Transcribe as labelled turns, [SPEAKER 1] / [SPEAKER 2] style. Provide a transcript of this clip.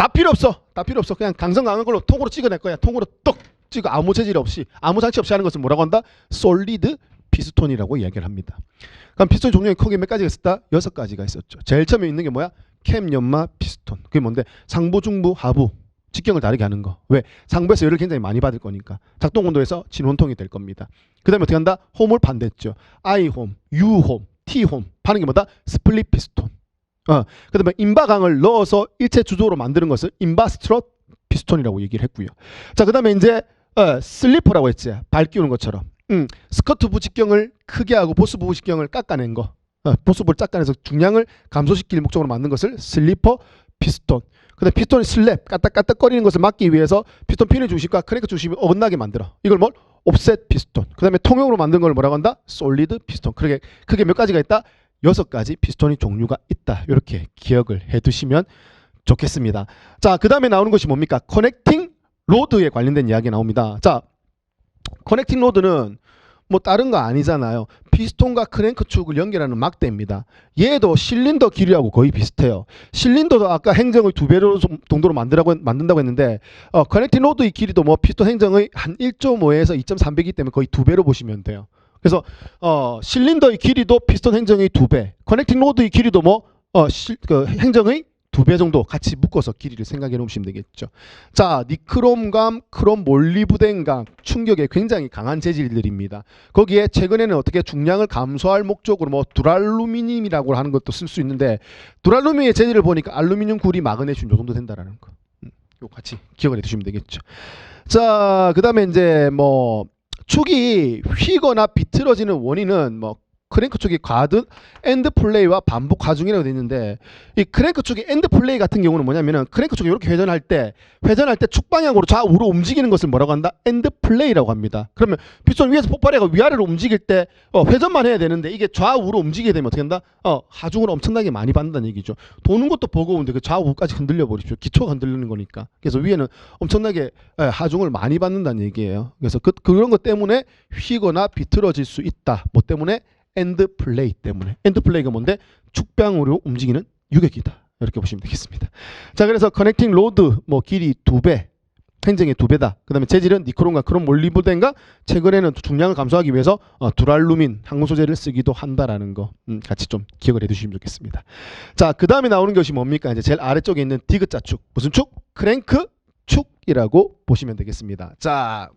[SPEAKER 1] 다 필요 없어. 다 필요 없어. 그냥 강성 강한 걸로 통으로 찍어낼 거야. 통으로 떡 찍어 아무 재질 없이 아무 장치 없이 하는 것을 뭐라고 한다? 솔리드 피스톤이라고 이야기를 합니다. 그럼 피스톤 종류의 크게 몇 가지가 있었다? 여섯 가지가 있었죠. 제일 처음에 있는 게 뭐야? 캠 연마 피스톤. 그게 뭔데? 상부, 중부, 하부 직경을 다르게 하는 거. 왜? 상부에서 열을 굉장히 많이 받을 거니까 작동 온도에서 진원통이 될 겁니다. 그 다음에 어떻게 한다? 홈을 반대했죠. I 홈, U 홈, T 홈. 파는 게 뭐다? 스플릿 피스톤. 어, 그 다음에 임바강을 넣어서 일체 주조로 만드는 것을 임바스트롯 피스톤이라고 얘기를 했고요. 자, 그 다음에 이제 어, 슬리퍼라고 했지. 발 끼우는 것처럼. 음, 스커트 부 직경을 크게 하고 보스 부 직경을 깎아낸 거. 어, 보스부를 깎아내서 중량을 감소시킬 목적으로 만든 것을 슬리퍼 피스톤. 그다음 피스톤이 슬랩 까딱까딱거리는 것을 막기 위해서 피스톤 핀의 중심과 크랭크 중심이 어긋나게 만들어. 이걸 뭘? 옵셋 피스톤. 그 다음에 통용으로 만든 걸 뭐라고 한다? 솔리드 피스톤. 그러게 크게 몇 가지가 있다? 여섯 가지 피스톤이 종류가 있다. 이렇게 기억을 해 두시면 좋겠습니다. 자, 그 다음에 나오는 것이 뭡니까? 커넥팅 로드에 관련된 이야기 나옵니다. 자, 커넥팅 로드는 뭐 다른 거 아니잖아요. 피스톤과 크랭크 축을 연결하는 막대입니다. 얘도 실린더 길이하고 거의 비슷해요. 실린더도 아까 행정의 두 배로 좀 정도로 만들라고 만든다고 했는데 어, 커넥팅 로드의 길이도 뭐 피스톤 행정의 한 1.5에서 2.3배이기 때문에 거의 두 배로 보시면 돼요. 그래서 어, 실린더의 길이도 피스톤 행정의 두 배, 커넥팅 로드의 길이도 뭐 어, 실, 그 행정의 두 배 정도 같이 묶어서 길이를 생각해 놓으시면 되겠죠. 자, 니크롬감, 크롬 몰리브덴감 충격에 굉장히 강한 재질들입니다. 거기에 최근에는 어떻게 중량을 감소할 목적으로 뭐 두랄루미늄이라고 하는 것도 쓸 수 있는데 두랄루미늄의 재질을 보니까 알루미늄 구리 마그네슘 요 정도 된다라는 거. 음, 요 같이 기억을 해 두시면 되겠죠. 자, 그다음에 이제 뭐 축이 휘거나 비틀어지는 원인은 뭐 크랭크 축이 과든 엔드 플레이와 반복 하중이라고 되어 있는데 이 크랭크 축이 엔드 플레이 같은 경우는 뭐냐면은 크랭크 축이 이렇게 회전할 때 회전할 때 축 방향으로 좌우로 움직이는 것을 뭐라고 한다? 엔드 플레이라고 합니다. 그러면 피스톤 위에서 폭발해가 위아래로 움직일 때 어, 회전만 해야 되는데 이게 좌우로 움직이게 되면 어떻게 한다? 어, 하중을 엄청나게 많이 받는다는 얘기죠. 도는 것도 버거운데 그 좌우까지 흔들려 버리십시오. 기초가 흔들리는 거니까. 그래서 위에는 엄청나게 예, 하중을 많이 받는다는 얘기예요. 그래서 그, 그런 것 때문에 휘거나 비틀어질 수 있다. 뭐 때문에 엔드 플레이 때문에. 엔드 플레이가 뭔데? 축방으로 움직이는 유격이다. 이렇게 보시면 되겠습니다. 자 그래서 커넥팅 로드 뭐 길이 두배 행정의 두 배다. 그 다음에 재질은 니크롬과 크롬 몰리브덴과 최근에는 중량을 감소하기 위해서 어, 두랄루민 항문 소재를 쓰기도 한다라는 거 음, 같이 좀 기억을 해두시면 좋겠습니다. 자 그 다음에 나오는 것이 뭡니까? 이제 제일 아래쪽에 있는 디귿자 축. 무슨 축? 크랭크 축이라고 보시면 되겠습니다. 자